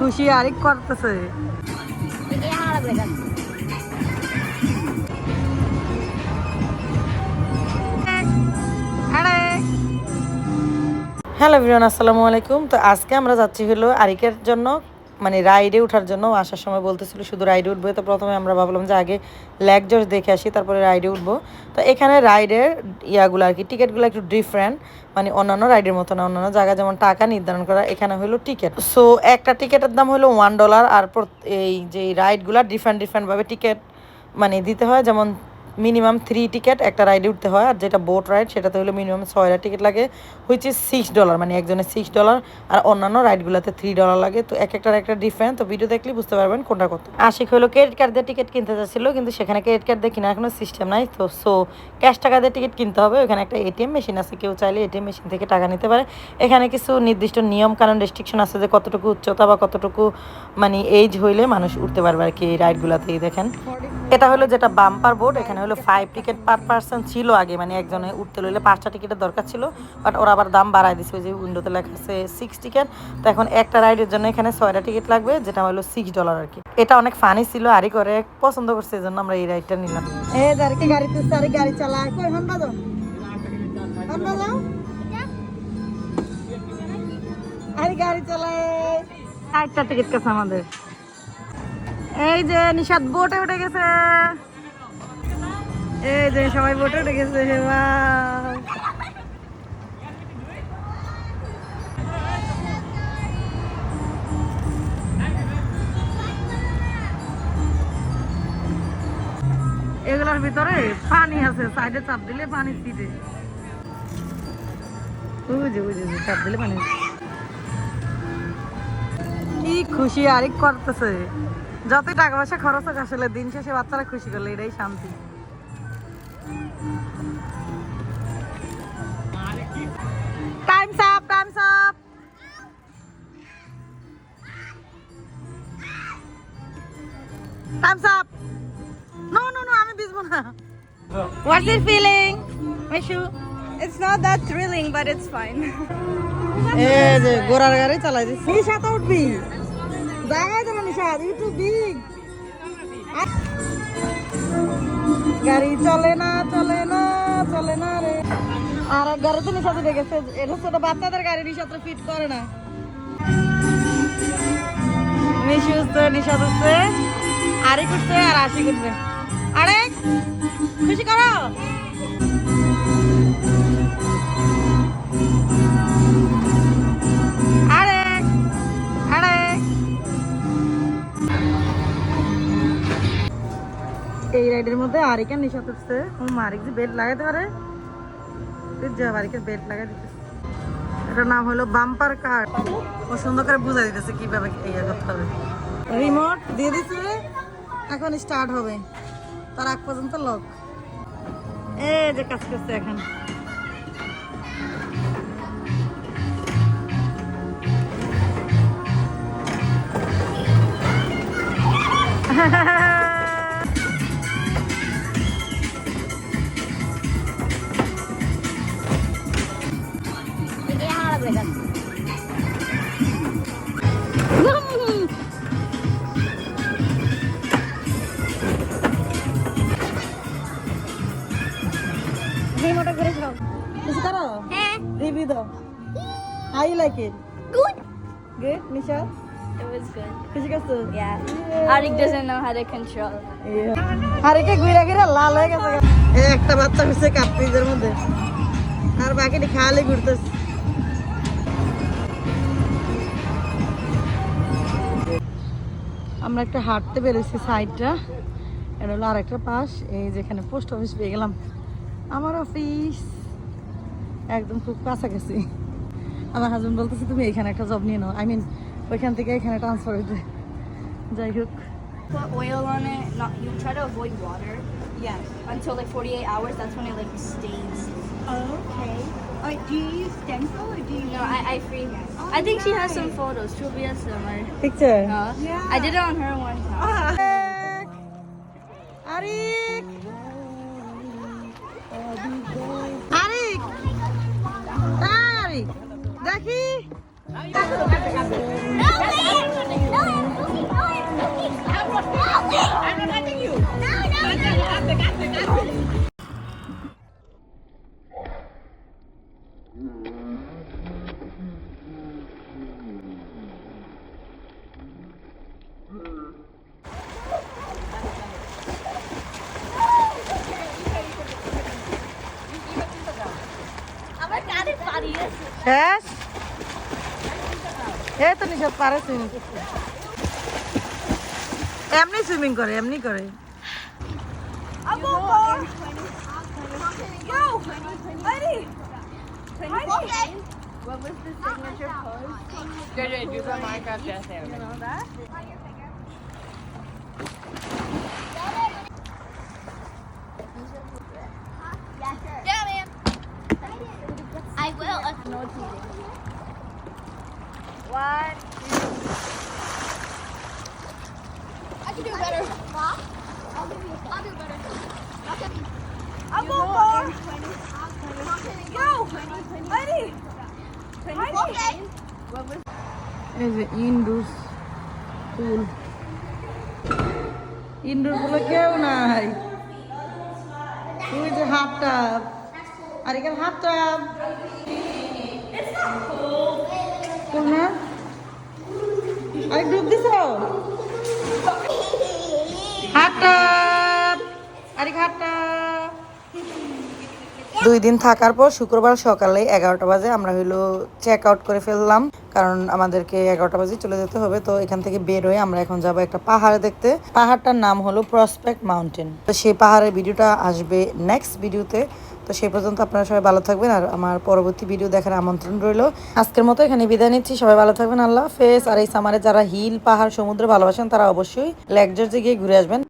খুশি আরেক করতেছে। হ্যালো ভিরান আসসালামু আলাইকুম। তো আজকে আমরা যাচ্ছি হলো আরিকের জন্য মানে রাইডে ওঠার জন্য আসার সময় বলতেছিল, শুধু রাইডে উঠবো? তো প্রথমে আমরা ভাবলাম যে আগে ল্যাক জোস দেখে আসি, তারপরে রাইডে উঠবো। তো এখানে রাইডের ইয়াগুলো আর কি, টিকিটগুলো একটু ডিফারেন্ট মানে অন্যান্য রাইডের মতো না, অন্যান্য জায়গায় যেমন টাকা নির্ধারণ করা, এখানে হলো টিকিট সো একটা টিকিটের দাম হলো ওয়ান ডলার আর এই যে রাইডগুলো ডিফারেন্ট ডিফারেন্টভাবে টিকিট মানে দিতে হয়, যেমন মিনিমাম থ্রি টিকিট একটা রাইডে উঠতে হয়, আর যেটা বোট রাইড সেটাতে হলো মিনিমাম ছয়টা টিকিট লাগে ইজ সিক্স ডলার মানে একজনের সিক্স ডলার আর অন্যান্য রাইডগুলোতে থ্রি ডলার লাগে, তো এক একটার একটা ডিফারেন্ট তো ভিডিও দেখলে বুঝতে পারবেন কোনটা কত। আশিক হলো ক্রেডিট কার্ড দিয়ে টিকিট কিনতে চাচ্ছিল কিন্তু সেখানে ক্রেডিট কার্ড দিয়ে কেনার কোনো সিস্টেম নাই, তো সো ক্যাশ টাকা দিয়ে টিকিট কিনতে হবে, ওখানে একটা এটিএম মেশিন আছে, কেউ চাইলে এটিএম মেশিন থেকে টাকা নিতে পারে। এখানে কিছু নির্দিষ্ট নিয়ম কারণ রেস্ট্রিকশন আছে যে কতটুকু উচ্চতা বা কতটুকু মানে এজ হইলে মানুষ উঠতে পারবে আর কি এই রাইডগুলোতেই দেখেন। এটা হলো যেটা বাম্পার বোর্ড এখানে হলো ফাইভ টিকিট পার পার্সন ছিল আগে মানে একজনে উঠতে লইলে পাঁচটা টিকিটের দরকার ছিল বাট ওরা আবার দাম বাড়ায় দিছে ওই যে উইন্ডোতে লেখা আছে সিক্স টিকিট তো এখন একটা রাইডের জন্য এখানে ছয়টা টিকিট লাগবে যেটা হলো সিক্স ডলার আর কি। এটা অনেক ফানি ছিল আরই করে পছন্দ করছে এই জন্য আমরা এই রাইডটা নিলাম। গাড়ি আর গাড়ি চালা আরে চালায়। একটা টিকিট কাছে আমাদের। এই যে নিশাদ বোটে উঠে গেছে। এই যে সবাই বোটে উঠে গেছে। এগুলোর ভিতরে পানি আছে সাইডে চাপ দিলে পানি ছিটে বুঝে বুঝে, চাপ দিলে পানি। কি খুশি আরেক করতেছে। যতই টাকা পয়সা খরচ হোক আসলে দিন শেষে বাচ্চারা খুশি করলে এটাই শান্তি। Time's up time's up time's up no no no আমি ভিজবো না। What's it feeling Mishu It's not that thrilling, but it's fine. এই যে গোড়ার গাড়ি চালাই দিচ্ছি। উঠবি। জায়গায় নিশাদ ইউ বিগ গাড়ি চলে না চলে না চলে না রে। আর এক গাড়িতে নিশাদ উঠে গেছে। এটা ছোট বাচ্চাদের গাড়ি নিশাদ ফিট করে না। মিশু উঠছে, নিশাদ উঠছে আরে উঠছে আর আশি উঠছে। আরে, খুশি করো? এই রাইডের মধ্যে আরেকের নিশা করছে ও মারিক যে বেল্ট লাগাতে পারে? বেল্ট লাগাই এটার নাম হলো বাম্পার কার ও সুন্দর করে বুঝাই দিতেছে কীভাবে ইয়ে করতে হবে। রিমোট দিয়ে দিছে, এখন স্টার্ট হবে। তার আগ পর্যন্ত লক এই যে কাজ করছে এখন। Like it Good. Good Nisha It was good. খুশি করছ Yeah. Arik doesn't know how to control. আরেকে ঘুরে ঘুরে লাল হয়ে গেছে। এই একটা বাচ্চা হচ্ছে কাপ ফ্রিজের মধ্যে। আর বাকিটি খালি ঘুরতেছে। আমরা একটা হাঁটতে বেরোছি সাইডটা এটা হলো আরেকটা পাশ। এই যেখানে পোস্ট অফিস পেয়ে গেলাম। আমার অফিস একদম খুব কাছাকাছি। আমার হাজবেন্ড বলতেছে তুমি এখানে একটা জব নিয়ে নাও আই মিন ওইখান থেকে এখানে ট্রান্সফার হইতে যাই হোক Put oil on it. Not you try to avoid water Yes. until like 48 hours. That's when it like stains. Okay. Uh, do you use stencil or do you No, I I free. I think she has some photos. She'll be a summer. Picture Uh, Yeah. I did it on her one time. Arik Arik Arik দেখি Yes. এ তো নিষেধ পারে swimming এমনি swimming করে এমনি করে I'll go more. Go. Ready. Okay. What was the signature pose? Yeah, man. I will. No cheating. One. I can do better. I'll do I'll do better. I'll go more. Go. Ready. Okay. এই যে ইন্ডুস পুল indoor পুলে কেউ নাই তুই যে half tub আর এখানে half tub দুই দিন থাকার পর শুক্রবার সকালে এগারোটা বাজে আমরা হইল চেক আউট করে ফেললাম, কারণ আমাদেরকে এগারোটা বাজে চলে যেতে হবে, তো এখান থেকে বের হয়ে আমরা এখন যাব একটা পাহাড় দেখতে। পাহাড়টার নাম হলো প্রসপেক্ট মাউন্টেন তো সেই পাহাড়ের ভিডিওটা আসবে নেক্সট ভিডিওতে তো সেই পর্যন্ত আপনারা সবাই ভালো থাকবেন আর আমার পরবর্তী ভিডিও দেখার আমন্ত্রণ রইল। আজকের মতো এখানে বিদায় নিচ্ছি, সবাই ভালো থাকবেন, আল্লাহ ফেস আর এই সামারে যারা হিল, পাহাড়, সমুদ্র ভালোবাসেন, তারা অবশ্যই লেকজর্জে গিয়ে ঘুরে আসবেন।